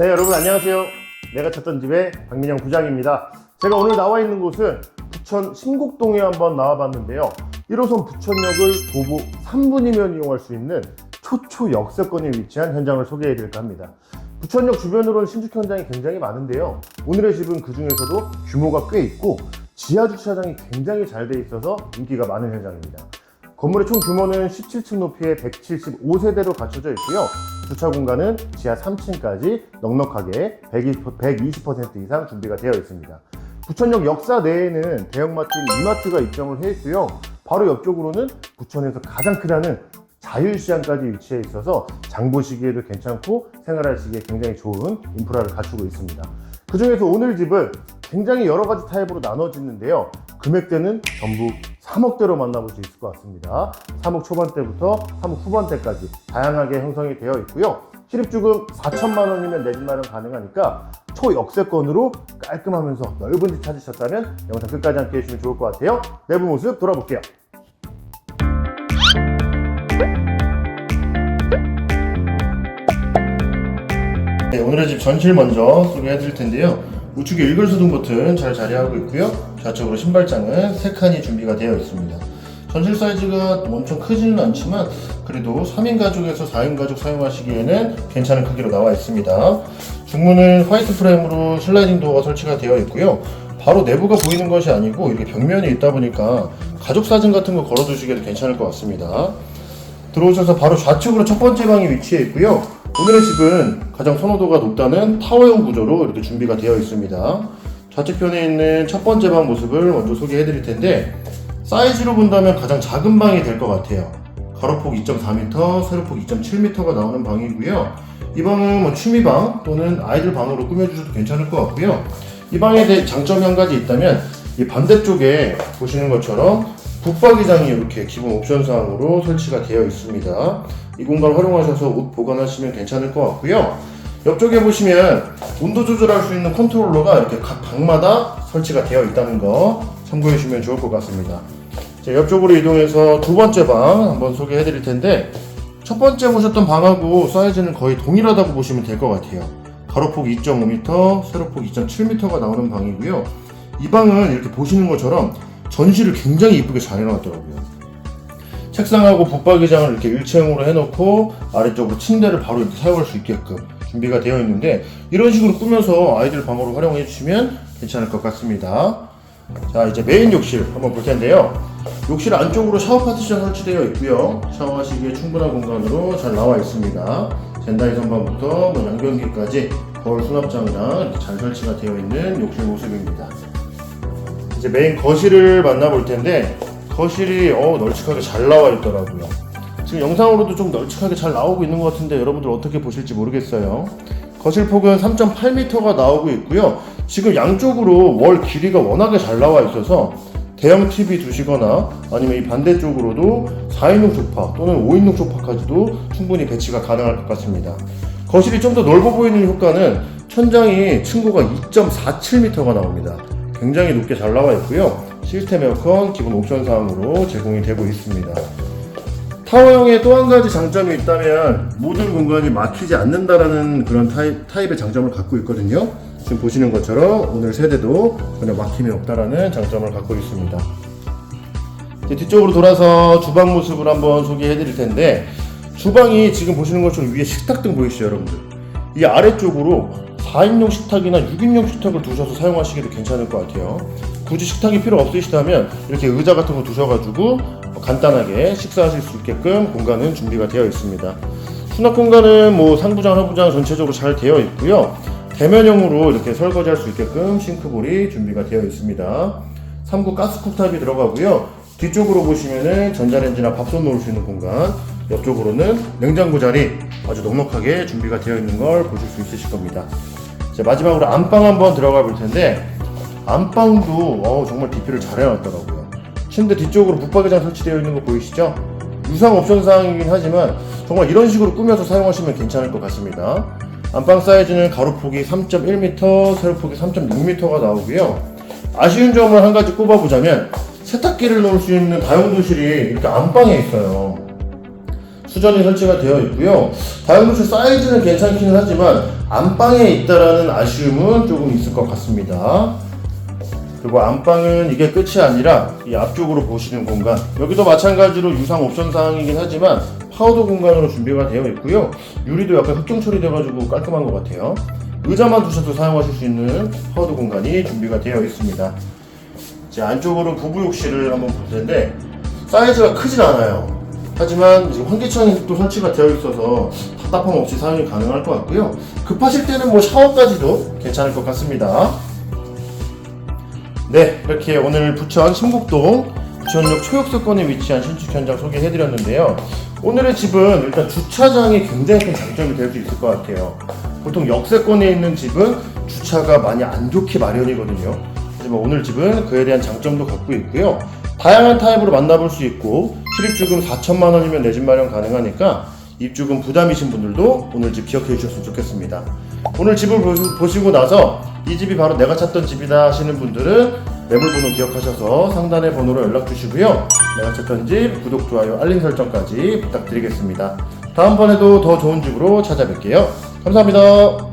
네 여러분 안녕하세요. 내가 찾던 집의 박민영 부장입니다. 제가 오늘 나와 있는 곳은 부천 신곡동에 한번 나와봤는데요. 1호선 부천역을 도보 3분이면 이용할 수 있는 초초 역세권에 위치한 현장을 소개해드릴까 합니다. 부천역 주변으로는 신축 현장이 굉장히 많은데요. 오늘의 집은 그 중에서도 규모가 꽤 있고 지하 주차장이 굉장히 잘 돼 있어서 인기가 많은 현장입니다. 건물의 총 규모는 17층 높이의 175세대로 갖춰져 있고요. 주차 공간은 지하 3층까지 넉넉하게 120%, 120% 이상 준비가 되어 있습니다. 부천역 역사 내에는 대형마트 이마트가 입점을 해 있고요. 바로 옆쪽으로는 부천에서 가장 크다는 자율시장까지 위치해 있어서 장 보시기에도 괜찮고 생활하시기에 굉장히 좋은 인프라를 갖추고 있습니다. 그 중에서 오늘 집은 굉장히 여러 가지 타입으로 나눠지는데요. 금액대는 전부 3억대로 만나볼 수 있을 것 같습니다. 3억 초반대부터 3억 후반대까지 다양하게 형성이 되어 있고요. 실입주금 4천만 원이면 내 집 마련 가능하니까 초역세권으로 깔끔하면서 넓은 집 찾으셨다면 영상 끝까지 함께 해주시면 좋을 것 같아요. 내부 모습 돌아볼게요. 네, 오늘의 집 전실 먼저 소개해 드릴 텐데요. 우측에 일글수등 버튼 잘 자리하고 있고요. 좌측으로 신발장은 3칸이 준비가 되어 있습니다. 전실 사이즈가 엄청 크지는 않지만 그래도 3인 가족에서 4인 가족 사용하시기에는 괜찮은 크기로 나와 있습니다. 중문은 화이트 프레임으로 슬라이딩 도어가 설치가 되어 있고요. 바로 내부가 보이는 것이 아니고 이렇게 벽면이 있다 보니까 가족 사진 같은 거 걸어 두시기에도 괜찮을 것 같습니다. 들어오셔서 바로 좌측으로 첫 번째 방이 위치해 있고요. 오늘의 집은 가장 선호도가 높다는 타워형 구조로 이렇게 준비가 되어 있습니다. 좌측편에 있는 첫 번째 방 모습을 먼저 소개해 드릴 텐데 사이즈로 본다면 가장 작은 방이 될 것 같아요. 가로폭 2.4m, 세로폭 2.7m가 나오는 방이고요. 이 방은 뭐 취미방 또는 아이들 방으로 꾸며주셔도 괜찮을 것 같고요. 이 방에 대해 장점이 한 가지 있다면 이 반대쪽에 보시는 것처럼 북박이장이 이렇게 기본 옵션 사항으로 설치가 되어 있습니다. 이 공간 활용하셔서 옷 보관하시면 괜찮을 것 같고요. 옆쪽에 보시면 온도 조절할 수 있는 컨트롤러가 이렇게 각 방마다 설치가 되어 있다는 거 참고해 주시면 좋을 것 같습니다. 자, 옆쪽으로 이동해서 두 번째 방 한번 소개해 드릴 텐데 첫 번째 보셨던 방하고 사이즈는 거의 동일하다고 보시면 될 것 같아요. 가로폭 2.5m, 세로폭 2.7m가 나오는 방이고요. 이 방은 이렇게 보시는 것처럼 전시를 굉장히 이쁘게 잘 해놨더라고요. 책상하고 붙박이장을 이렇게 일체형으로 해놓고 아래쪽으로 침대를 바로 이렇게 사용할 수 있게끔 준비가 되어 있는데 이런 식으로 꾸며서 아이들 방으로 활용해 주시면 괜찮을 것 같습니다. 자 이제 메인 욕실 한번 볼 텐데요. 욕실 안쪽으로 샤워 파티션 설치되어 있고요. 샤워하시기에 충분한 공간으로 잘 나와 있습니다. 젠다이 선반부터 뭐 양변기까지 거울 수납장이랑 잘 설치가 되어 있는 욕실 모습입니다. 이제 메인 거실을 만나볼 텐데 거실이 어 널찍하게 잘 나와 있더라고요. 지금 영상으로도 좀 널찍하게 잘 나오고 있는 것 같은데 여러분들 어떻게 보실지 모르겠어요. 거실 폭은 3.8m가 나오고 있고요. 지금 양쪽으로 월 길이가 워낙에 잘 나와 있어서 대형 TV 두시거나 아니면 이 반대쪽으로도 4인용 소파 또는 5인용 소파까지도 충분히 배치가 가능할 것 같습니다. 거실이 좀 더 넓어 보이는 효과는 천장이 층고가 2.47m가 나옵니다. 굉장히 높게 잘 나와 있고요. 시스템 에어컨 기본 옵션 사항으로 제공이 되고 있습니다. 타워형의 또 한 가지 장점이 있다면 모든 공간이 막히지 않는다라는 그런 타입, 타입의 장점을 갖고 있거든요. 지금 보시는 것처럼 오늘 세대도 전혀 막힘이 없다라는 장점을 갖고 있습니다. 뒤쪽으로 돌아서 주방 모습을 한번 소개해 드릴 텐데 주방이 지금 보시는 것처럼 위에 식탁등 보이시죠 여러분들 이 아래쪽으로 4인용 식탁이나 6인용 식탁을 두셔서 사용하시기도 괜찮을 것 같아요 굳이 식탁이 필요 없으시다면 이렇게 의자 같은 거 두셔가지고 간단하게 식사하실 수 있게끔 공간은 준비가 되어 있습니다. 수납 공간은 뭐 상부장 하부장 전체적으로 잘 되어 있고요. 대면형으로 이렇게 설거지할 수 있게끔 싱크볼이 준비가 되어 있습니다. 3구 가스 쿡탑이 들어가고요. 뒤쪽으로 보시면은 전자레인지나 밥솥 놓을 수 있는 공간 옆쪽으로는 냉장고 자리 아주 넉넉하게 준비가 되어 있는 걸 보실 수 있으실 겁니다. 자, 마지막으로 안방 한번 들어가 볼 텐데 안방도 어우, 정말 DP를 잘 해놨더라고요. 침대 뒤쪽으로 붙박이장 설치되어 있는 거 보이시죠? 유상 옵션 사항이긴 하지만 정말 이런 식으로 꾸며서 사용하시면 괜찮을 것 같습니다. 안방 사이즈는 가로폭이 3.1m, 세로폭이 3.6m가 나오고요. 아쉬운 점을 한 가지 꼽아보자면 세탁기를 놓을 수 있는 다용도실이 이렇게 안방에 있어요. 수전이 설치가 되어 있고요. 다용도실 사이즈는 괜찮기는 하지만 안방에 있다라는 아쉬움은 조금 있을 것 같습니다. 그리고 안방은 이게 끝이 아니라 이 앞쪽으로 보시는 공간. 여기도 마찬가지로 유상 옵션 사항이긴 하지만 파우더 공간으로 준비가 되어 있고요. 유리도 약간 흑경 처리돼가지고 깔끔한 것 같아요. 의자만 두셔도 사용하실 수 있는 파우더 공간이 준비가 되어 있습니다. 이제 안쪽으로 부부 욕실을 한번 볼 텐데 사이즈가 크진 않아요. 하지만 지금 환기창이 또 설치가 되어 있어서 답답함 없이 사용이 가능할 것 같고요. 급하실 때는 뭐 샤워까지도 괜찮을 것 같습니다 네, 이렇게 오늘 부천 신북동 부천역 초역세권에 위치한 신축 현장 소개해드렸는데요. 오늘의 집은 일단 주차장이 굉장히 큰 장점이 될 수 있을 것 같아요. 보통 역세권에 있는 집은 주차가 많이 안 좋게 마련이거든요. 하지만 오늘 집은 그에 대한 장점도 갖고 있고요. 다양한 타입으로 만나볼 수 있고 실입주금 4천만 원이면 내 집 마련 가능하니까 입주금 부담이신 분들도 오늘 집 기억해 주셨으면 좋겠습니다. 오늘 집을 보시- 보시고 나서 이 집이 바로 내가 찾던 집이다 하시는 분들은 매물번호 기억하셔서 상단의 번호로 연락 주시고요. 내가 찾던 집 구독, 좋아요, 알림 설정까지 부탁드리겠습니다. 다음번에도 더 좋은 집으로 찾아뵐게요. 감사합니다.